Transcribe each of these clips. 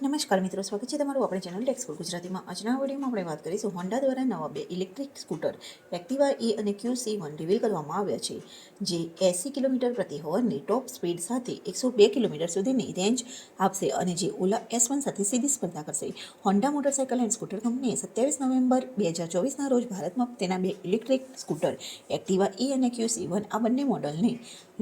નમસ્કાર મિત્રો, સ્વાગત છે તમારું આપણે ચેનલ ટેક્સફોર ગુજરાતીમાં. આજના વિડીયોમાં આપણે વાત કરીશું હોન્ડા દ્વારા નવા બે ઇલેક્ટ્રિક સ્કૂટર એક્ટિવા ઈ અને ક્યુ સી વન રિવીલ કરવામાં આવ્યા છે, જે એંસી કિલોમીટર પ્રતિ હવરની ટોપ સ્પીડ સાથે એકસો બે કિલોમીટર સુધીની રેન્જ આપશે અને જે ઓલા એસ વન સાથે સીધી સ્પર્ધા કરશે. હોન્ડા મોટરસાયકલ એન્ડ સ્કૂટર કંપનીએ સત્યાવીસ નવેમ્બર બે હજાર ચોવીસના રોજ ભારતમાં તેના બે ઇલેક્ટ્રિક સ્કૂટર એક્ટિવા ઈ અને ક્યુ સી વન આ બંને મોડલને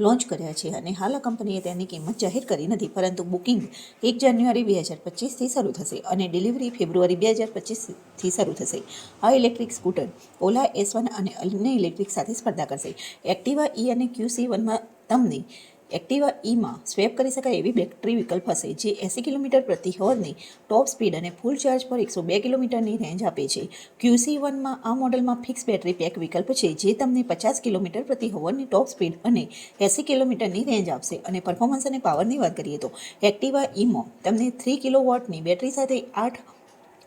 લોન્ચ કર્યા છે અને હાલ આ કંપનીએ તેની કિંમત જાહેર કરી નથી, પરંતુ બુકિંગ એક જાન્યુઆરી બે હજાર પચીસથી શરૂ થશે અને ડિલિવરી ફેબ્રુઆરી બે હજાર પચીસથી શરૂ થશે. આ electric scooter Ola S one અને અન્ય ઇલેક્ટ્રિક સાથે સ્પર્ધા કરશે. એક્ટિવા ઈ અને ક્યુ સી વનમાં તમને એક્ટિવા ઈમાં સ્વેપ કરી શકાય એવી બેટરી વિકલ્પ હશે, જે એંસી કિલોમીટર પ્રતિ હવરની ટોપ સ્પીડ અને ફૂલ ચાર્જ પર એકસો બે કિલોમીટરની રેન્જ આપે છે. ક્યુસી વનમાં આ મોડલમાં ફિક્સ બેટરી પેક વિકલ્પ છે, જે તમને પચાસ કિલોમીટર પ્રતિ હવરની ટોપ સ્પીડ અને એંસી કિલોમીટરની રેન્જ આપશે. અને પરફોર્મન્સ અને પાવરની વાત કરીએ તો, એક્ટિવા ઈમાં તમને થ્રી કિલો વોટની બેટરી સાથે આઠ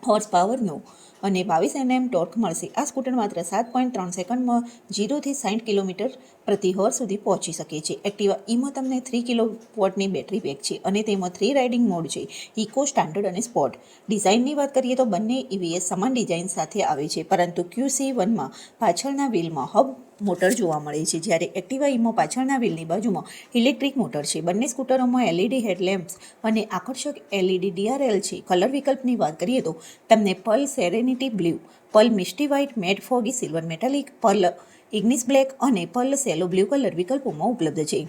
હોર્સ પાવરનો અને બાવીસ એનએમ ટોર્ક મળશે. આ સ્કૂટર માત્ર સાત પોઈન્ટ ત્રણ સેકન્ડમાં જીરોથી સાઠ કિલોમીટર પ્રતિ હોર સુધી પહોંચી શકે છે. એક્ટિવા ઈમાં તમને થ્રી કિલો વોટની બેટરી બેક છે અને તેમાં થ્રી રાઇડિંગ મોડ છે ઇકો સ્ટાન્ડર્ડ અને સ્પોર્ટ ડિઝાઇનની વાત કરીએ તો બંને ઈવીએસ સમાન ડિઝાઇન સાથે આવે છે, પરંતુ ક્યુસી વનમાં પાછળના વ્હીલમાં હબ મોટર જોવા મળે છે. જ્યારે એક્ટિવા ઈમાં પાછળના વ્હીલની બાજુમાં ઇલેક્ટ્રિક મોટર છે. બંને સ્કૂટરોમાં એલઈડી હેડલેમ્પ્સ અને આકર્ષક એલઈડી ડીઆરએલ છે. કલર વિકલ્પની વાત કરીએ તો તમને pearl serenity blue pearl misty white, matte foggy, silver metallic, pearl igneous black અને પર્લ સેલો બ્લુ કલર વિકલ્પોમાં ઉપલબ્ધ છે.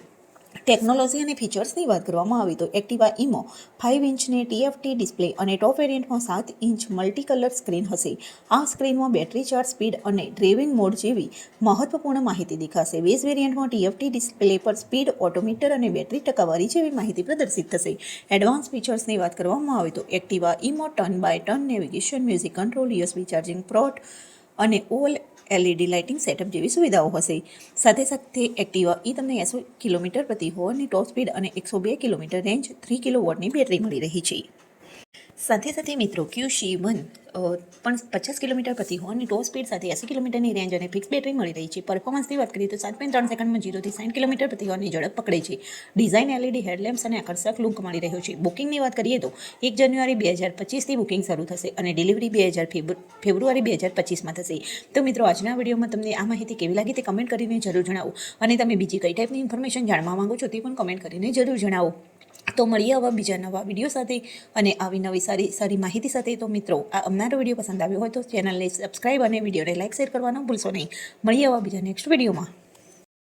ટેકનોલોજી અને ફીચર્સની વાત કરવામાં આવે તો એક્ટિવા ઇમો ફાઇવ ઇંચની ટીએફટી ડિસ્પ્લે અને ટોપ વેરિયન્ટમાં સાત ઇંચ મલ્ટી કલર સ્ક્રીન હશે. આ સ્ક્રીનમાં બેટરી ચાર્જ સ્પીડ અને ડ્રાઇવિંગ મોડ જેવી મહત્વપૂર્ણ માહિતી દેખાશે. બેઝ વેરિયન્ટમાં ટીએફટી ડિસ્પ્લે પર સ્પીડ, ઓટોમીટર અને બેટરી ટકાવારી જેવી માહિતી પ્રદર્શિત થશે. એડવાન્સ ફીચર્સની વાત કરવામાં આવે તો Activa ઈમો turn by turn navigation, music control, USB charging port અને ઓલ એલઈડી લાઇટિંગ સેટઅપ જેવી સુવિધાઓ હશે. સાથે સાથે એક્ટિવા એ તમને એસો કિલોમીટર પ્રતિ હોરની ટોપ સ્પીડ અને એકસો બે કિલોમીટર રેન્જ થ્રી કિલો વોટની બેટરી મળી રહી છે. સાથે સાથે મિત્રો ક્યુ શીવન પણ પચાસ કિલોમીટર પ્રતિ હોર્નની ટોપ સ્પીડ સાથે એસી કિલોમીટરની રેન્જ અને ફિક્સ બેટરી મળી રહી છે. પરફોર્મન્સની વાત કરીએ તો સાત પોઈન્ટ ત્રણ સેકન્ડમાં જીરોથી સાઠ કિલોમીટર પ્રતિ હોર્નની ઝડપ પકડે છે. ડિઝાઇન એલઈડી હેડલેમ્પ્સ અને આકર્ષક લુક મળી રહ્યો છે. બુકિંગની વાત કરીએ તો એક જાન્યુઆરી બે હજાર પચીસથી બુકિંગ શરૂ થશે અને ડિલિવરી બે હજાર ફેબ્રુઆરી બે હજાર પચીસમાં થશે. તો મિત્રો આજના વિડીયોમાં તમને આ માહિતી કેવી લાગી તે કમેન્ટ કરીને જરૂર જણાવો. અને તમે બીજી કઈ ટાઈપની ઇન્ફોર્મેશન જાણવા માંગો છો તે પણ કમેન્ટ કરીને જરૂર જણાવો. તો મળીએ આવા બીજા નવા વીડિયો સાથે અને આવી નવી સારી સારી માહિતી સાથે. તો મિત્રો, આ અમારો વીડિયો પસંદ આવ્યો હોય તો ચેનલને સબસ્ક્રાઈબ અને વિડીયોને લાઇક શેર કરવાનું ભૂલશો નહીં. મળીએ આવા બીજા નેક્સ્ટ વિડીયોમાં